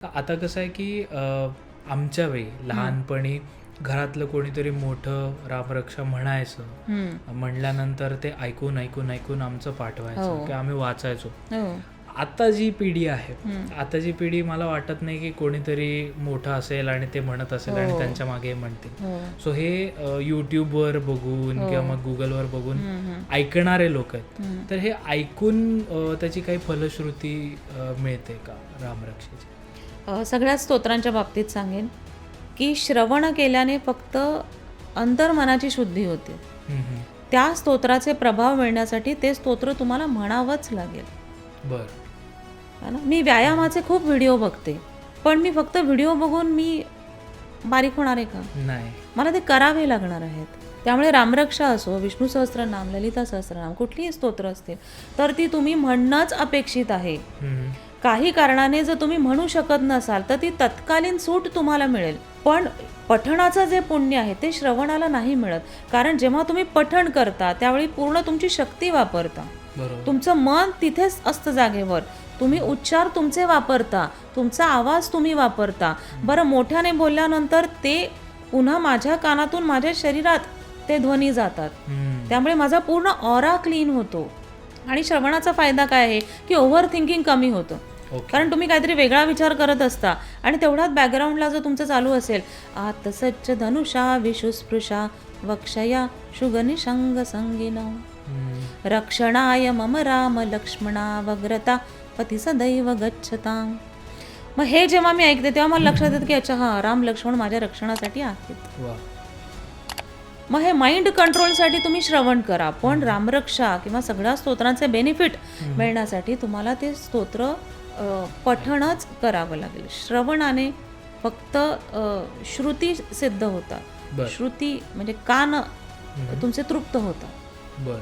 आता कसं आहे की आमच्या वेळी लहानपणी घरातलं कोणीतरी मोठं रामरक्षा म्हणायचं. म्हणल्यानंतर ते ऐकून ऐकून ऐकून आमचं पाठवायचं हो. की आम्ही वाचायचो हो आता जी पिढी आहे हम्म. आताची पिढी मला वाटत नाही की कोणीतरी मोठं असेल आणि ते म्हणत असेल आणि हो. त्यांच्या मागे म्हणतील सो हे यूट्यूबवर बघून. किंवा मग गुगलवर बघून. ऐकणारे लोक आहेत. तर हे ऐकून त्याची काही फलश्रुती मिळते का रामरक्षेची अ, सगळ्या स्तोत्रांच्या बाबतीत सांगेन की श्रवण केल्याने फक्त अंतर्मनाची शुद्धी होते. त्या स्तोत्राचे प्रभाव मिळण्यासाठी ते स्तोत्र तुम्हाला म्हणावंच लागेल. बर. मी व्यायामाचे खूप व्हिडिओ बघते पण मी फक्त व्हिडिओ बघून मी बारीक होणार आहे का? नाही. मला ते करावे लागणार आहेत. त्यामुळे रामरक्षा असो विष्णू सहस्त्रनाम ललिता सहस्त्रनाम कुठलीही स्तोत्र असतील तर ती तुम्ही म्हणणंच अपेक्षित आहे. काही कारणाने जर तुम्ही म्हणू शकत नसाल तर ती तत्कालीन सूट तुम्हाला मिळेल. पण पठणाचं जे पुण्य आहे ते श्रवणाला नाही मिळत. कारण जेव्हा तुम्ही पठण करता त्यावेळी पूर्ण तुमची शक्ती वापरता. तुमचं मन तिथेच असतं जागेवर. तुम्ही उच्चार तुमचे वापरता तुमचा आवाज तुम्ही वापरता. बरं मोठ्याने बोलल्यानंतर ते पुन्हा माझ्या कानातून माझ्या शरीरात ते ध्वनी जातात. त्यामुळे माझा पूर्ण ऑरा क्लीन होतो. आणि श्रवणाचा फायदा काय आहे की ओव्हर थिंकिंग कमी होतं. कारण तुम्ही काहीतरी वेगळा विचार करत असता. आणि तेवढ्यात बॅकग्राऊंडला जर तुमचं चालू असेल आत सच्च धनुषा विशुस्पृशा वक्षया शुगनिशंग संगिन. रक्षणाय मम राम लक्ष्मणा वग्रता पती सदैव गच्छता. मग हे जेव्हा मी ऐकते तेव्हा मला लक्षात येतं की अच्छा हा राम लक्ष्मण माझ्या रक्षणासाठी आहेत. मग हे माइंड कंट्रोलसाठी तुम्ही श्रवण करा. पण रामरक्षा किंवा सगळ्या स्तोत्रांचे बेनिफिट मिळण्यासाठी तुम्हाला ते स्तोत्र पठणच करावं लागेल. श्रवणाने फक्त श्रुती सिद्ध होतात. श्रुती म्हणजे कान तुमचे तृप्त होतात. बर.